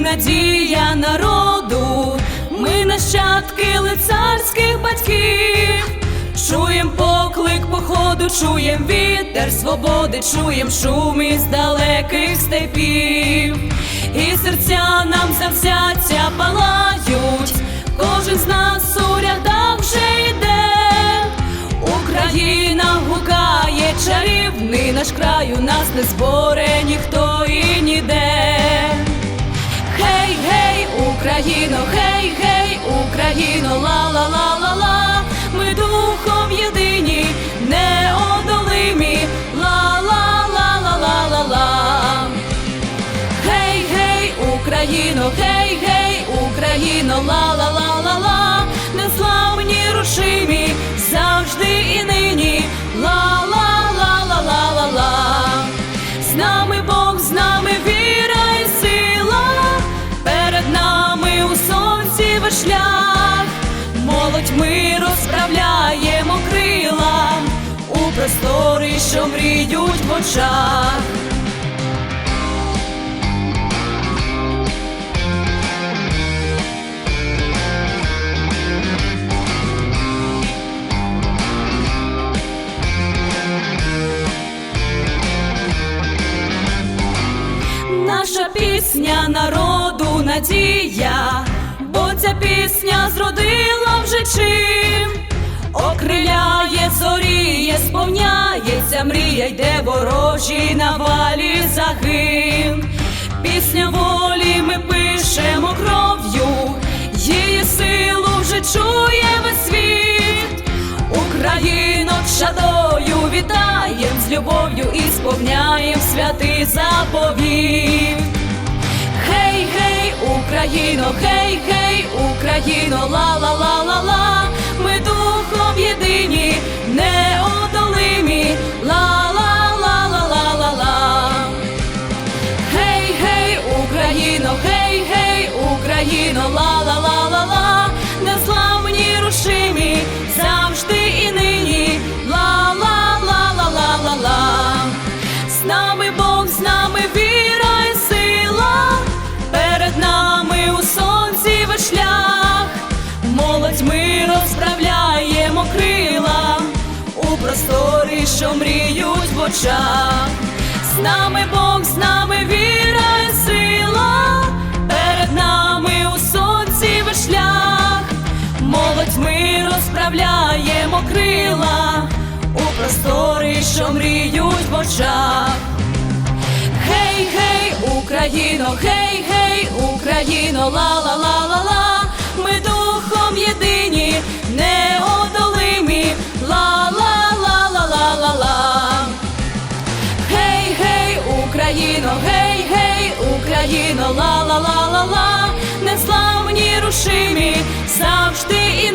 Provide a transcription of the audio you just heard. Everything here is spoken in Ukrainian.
надія народу, ми нащадки лицарських батьків, чуєм поклик походу, чуєм вітер свободи, чуєм шум із далеких степів, і серця нам завзяття палають, кожен з нас у рядах вже йде. Україна гукає чарівний наш край, у нас не зборе ніхто і ніде. Україно, гей, гей, Україно, ла ла ла ла ла ми духом єдині, неодолимі, ла ла ла ла ла ла ла Гей, гей, Україно, гей, гей, Україно, ла ла ла що мріють в очах. Наша пісня народу надія, бо ця пісня зродила вже чим, окриляє, зоріє, мрія йде ворожі навалі загин. Пісня волі ми пишемо кров'ю, її силу вже чує весь світ. Україно чадою вітаєм з любов'ю і сповняєм святий заповіт. Гей, гей, Україно, гей, гей, Україно, ла ла ла ла ла ми духом єдині, Україно, ла ла ла ла ла незламні рушимі, завжди і нині, ла ла ла ла ла ла ла з нами Бог, з нами віра і сила, перед нами у сонці весь шлях, молодь ми розправляємо крила у просторі, що мріють в очах. З нами Бог, з нами віра розправляємо крила у просторі, що мріють в очах. Гей, гей, Україно, гей, гей, Україно, ла ла ла ла ла ми духом єдині, неодолимі, ла ла ла ла ла ла ла Гей, гей, Україно, гей, гей, Україно, ла ла ла ла ла незламні рушимі, завжди і.